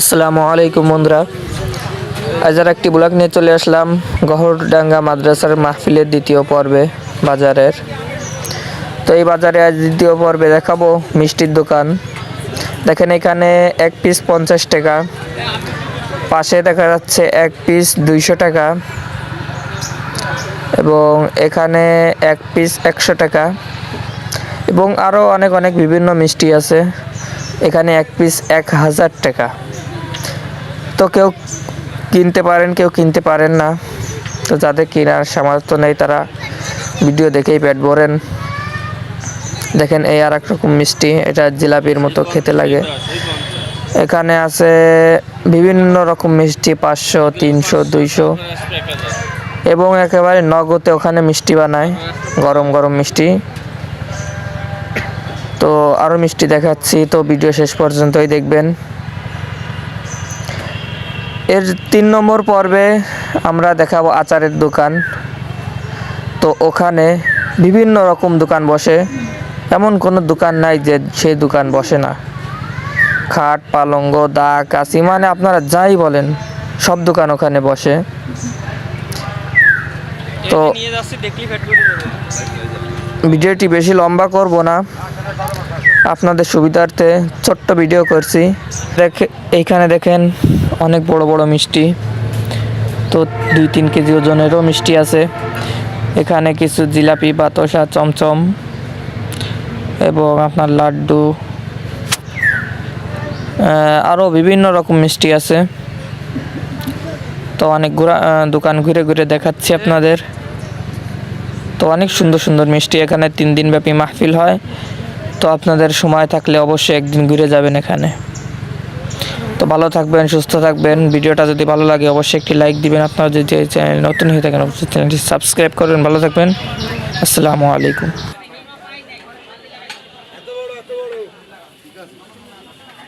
আসসালামু আলাইকুম বন্ধুরা। আজ আর একটি ব্লগ নিয়ে চলে আসলাম গহরডাঙ্গা মাদ্রাসার মাহফিলের দ্বিতীয় পর্বে বাজারের। তো এই বাজারে আজ দ্বিতীয় পর্বে দেখাবো মিষ্টির দোকান। দেখেন এখানে এক পিস পঞ্চাশ টাকা, পাশে দেখা যাচ্ছে এক পিস দুইশো টাকা এবং এখানে এক পিস একশো টাকা এবং আরও অনেক অনেক বিভিন্ন মিষ্টি আছে। এখানে এক পিস এক হাজার টাকা। তো কেউ কিনতে পারেন, কেউ কিনতে পারেন না। তো যাদের কেনার সামর্থ্য নেই, তারা ভিডিও দেখেই পেট ভরেন। দেখেন এই আর এক রকম মিষ্টি, এটা জিলাপির মতো খেতে লাগে। এখানে আছে বিভিন্ন রকম মিষ্টি, পাঁচশো, তিনশো, দুইশো। এবং একেবারে নগদে ওখানে মিষ্টি বানায়, গরম গরম মিষ্টি। তো আরও মিষ্টি দেখাচ্ছি। তো ভিডিও শেষ পর্যন্তই দেখবেন। এর তিন নম্বর পর্বে আমরা দেখাবো আচারের দোকান। তো ওখানে বিভিন্ন রকম দোকান বসে। এমন কোনো দোকান নাই যে সেই দোকান বসে না। খাট পালঙ্গ দা কাশি মানে আপনারা যাই বলেন সব দোকান ওখানে বসে। তো ভিডিওটি বেশি লম্বা করব না। আপনাদের সুবিধার্থে ছোট্ট ভিডিও করছি। দেখে, এইখানে দেখেন অনেক বড় বড় মিষ্টি। তো দুই তিন কেজি ওজনেরও মিষ্টি আছে। এখানে কিছু জিলাপি, বাতাসা, চমচম এবং আপনার লাড্ডু। আরও বিভিন্ন রকম মিষ্টি আছে। তো অনেক ঘোরা দোকান ঘুরে ঘুরে দেখাচ্ছি আপনাদের। তো অনেক সুন্দর সুন্দর মিষ্টি এখানে তিন দিন ব্যাপী মাহফিল হয়। তো আপনাদের সময় থাকলে অবশ্যই একদিন ঘুরে যাবেন এখানে। তো ভালো থাকবেন, সুস্থ থাকবেন। ভিডিওটা যদি ভালো লাগে, অবশ্যই একটি লাইক দিবেন। আপনারা যদি চ্যানেল নতুন হয়ে থাকেন, অবশ্যই চ্যানেলটি সাবস্ক্রাইব করবেন। ভালো থাকবেন। আসসালামু আলাইকুম।